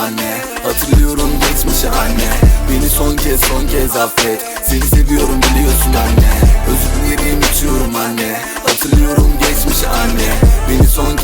Anne. Hatırlıyorum geçmişi anne. Beni son kez son kez affet. Seni seviyorum biliyorsun anne. Özür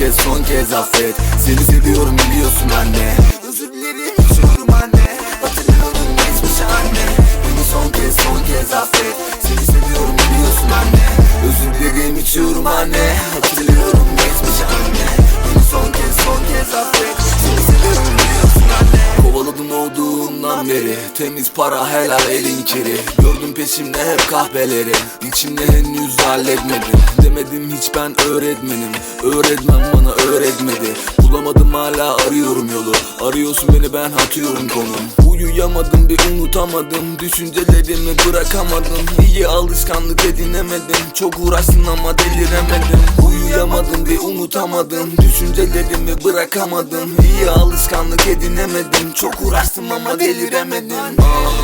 kez son kez affet. Seni seviyorum biliyorsun anne. Özür dilerim içiyorum anne. Hatırlıyorum geçmişi anne. Beni son kez son kez affet. Seni seviyorum biliyorsun anne. Özür dilerim içiyorum anne. Hatırlıyorum geçmişi anne. Beni son kez son kez affet. Seni seviyorum biliyorsun anne. Kovaladım olduğundan beri. Temiz para helal elin kiri Gördüm peşimde hep kahveleri İçimde henüz halletmedim Demedim hiç ben öğretmenim. Öğretmen bana öğretmedi. Bulamadım hala arıyorum yolu. Arıyorsun beni ben atıyorum konum. Uyuyamadım bir unutamadım. Düşüncelerimi bırakamadım. İyi alışkanlık edinemedim. Çok uğraştın ama deliremedim. Uyuyamadım bir unutamadım. Düşüncelerimi bırakamadım. İyi alışkanlık edinemedim. Çok uğraştım ama deliremedim.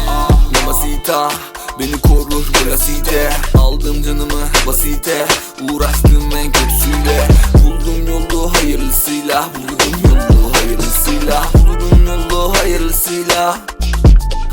Ah, Mamacita Beni korur velasite Aldım canımı basite. Uğraştım en kötüsüyle. Buldum yolu hayırlısıyla. Buldum yolu hayırlısıyla. Buldum yolu hayırlısıyla.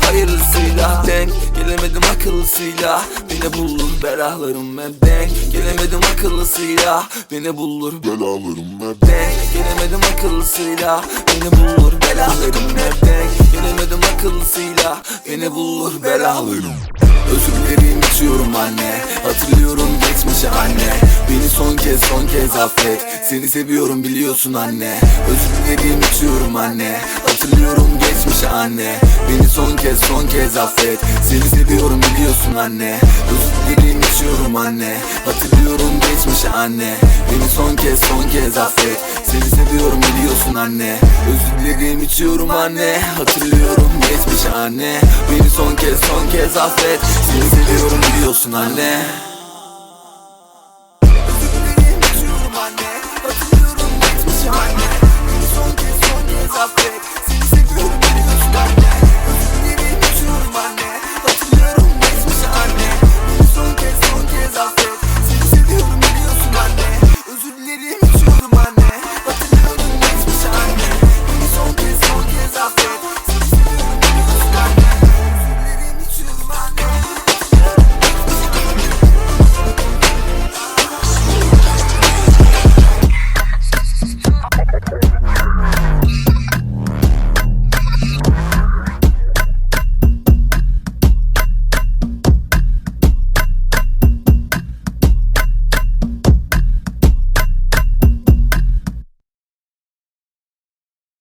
Hayırlısıyla. Denk Gelemedim akıllısıyla. Beni bulur belalarım hep denk Gelemedim akıllısıyla. Beni bulur Belalarım hep denk Gelemedim akıllısıyla. Beni bulur belalarım hep denk Gelemedim akıllısıyla. Beni bulur belalarım Özür dilerim içiyorum anne. Hatırlıyorum geçmişi anne. Beni son kez son kez affet. Seni seviyorum biliyorsun anne. Özür dilerim içiyorum anne. Hatırlıyorum geçmişi anne. Beni son kez son kez affet. Seni seviyorum biliyorsun anne. Özür dilerim içiyorum anne. Hatırlıyorum geçmişi anne. Beni son kez son kez affet. Seni seviyorum biliyorsun anne. Özür dilerim içiyorum anne. Hatırlıyorum geçmişi anne. Beni son kez son affet Seni seviyorum biliyorsun anne